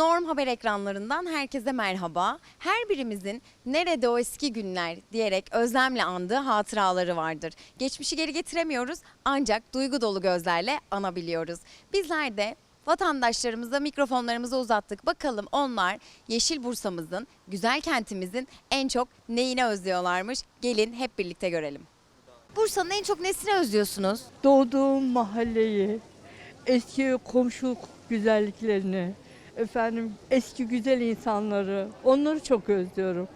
Haber ekranlarından herkese merhaba. Her birimizin nerede o eski günler diyerek özlemle andığı hatıraları vardır. Geçmişi geri getiremiyoruz ancak duygu dolu gözlerle anabiliyoruz. Bizler de vatandaşlarımıza mikrofonlarımızı uzattık. Bakalım onlar Yeşil Bursa'mızın, güzel kentimizin en çok neyini özlüyorlarmış? Gelin hep birlikte görelim. Bursa'nın en çok nesini özlüyorsunuz? doğduğum mahalleyi, eski komşuluk güzelliklerini, efendim eski güzel insanları, onları çok özlüyorum.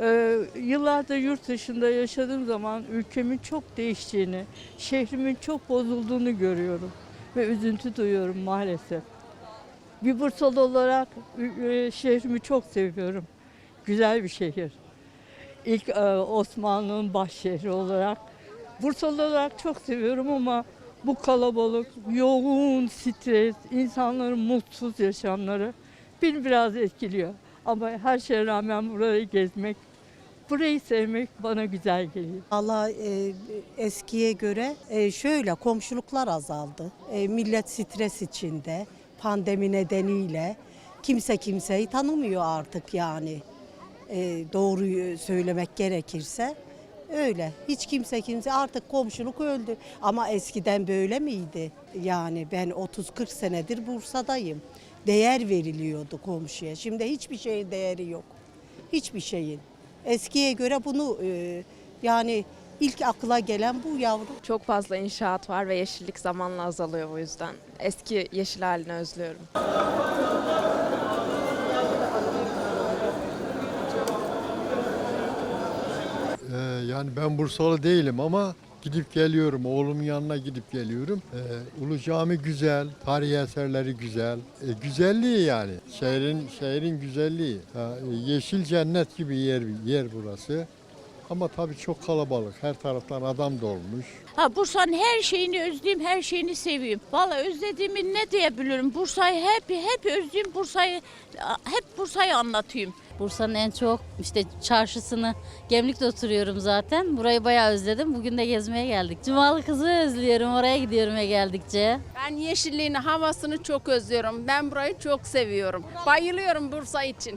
Ee, yıllardır yurt dışında yaşadığım zaman ülkemin çok değiştiğini, şehrimin çok bozulduğunu görüyorum ve üzüntü duyuyorum maalesef. Bir Bursalı olarak e, şehrimi çok seviyorum. Güzel bir şehir. İlk e, Osmanlı'nın baş şehri olarak Bursalı olarak çok seviyorum ama bu kalabalık, yoğun stres, insanların mutsuz yaşamları beni biraz etkiliyor. Ama her şeye rağmen burayı gezmek, burayı sevmek bana güzel geliyor. Allah e, eskiye göre e, şöyle komşuluklar azaldı. E, millet stres içinde, pandemi nedeniyle kimse kimseyi tanımıyor artık yani. E, doğruyu söylemek gerekirse öyle. Hiç kimse kimse artık komşuluk öldü. Ama eskiden böyle miydi? Yani ben 30-40 senedir Bursa'dayım. Değer veriliyordu komşuya. Şimdi hiçbir şeyin değeri yok. Hiçbir şeyin. Eskiye göre bunu e, yani ilk akla gelen bu yavrum. Çok fazla inşaat var ve yeşillik zamanla azalıyor o yüzden. Eski yeşil halini özlüyorum. Ee, yani ben Bursalı değilim ama gidip geliyorum. Oğlumun yanına gidip geliyorum. Ee, Ulu Cami güzel, tarihi eserleri güzel. Ee, güzelliği yani. Şehrin şehrin güzelliği. Ha, e, yeşil cennet gibi yer yer burası. Ama tabii çok kalabalık. Her taraftan adam dolmuş. Ha Bursa'nın her şeyini özleyeyim, her şeyini seveyim. Vallahi özlediğimi ne diyebilirim? Bursa'yı hep hep özleyeyim, Bursa'yı hep Bursa'yı anlatayım. Bursa'nın en çok işte çarşısını, Gemlik'te oturuyorum zaten. Burayı bayağı özledim. Bugün de gezmeye geldik. Cumalı kızı özlüyorum. Oraya gidiyorum ya geldikçe. Ben yeşilliğini, havasını çok özlüyorum. Ben burayı çok seviyorum. Bayılıyorum Bursa için.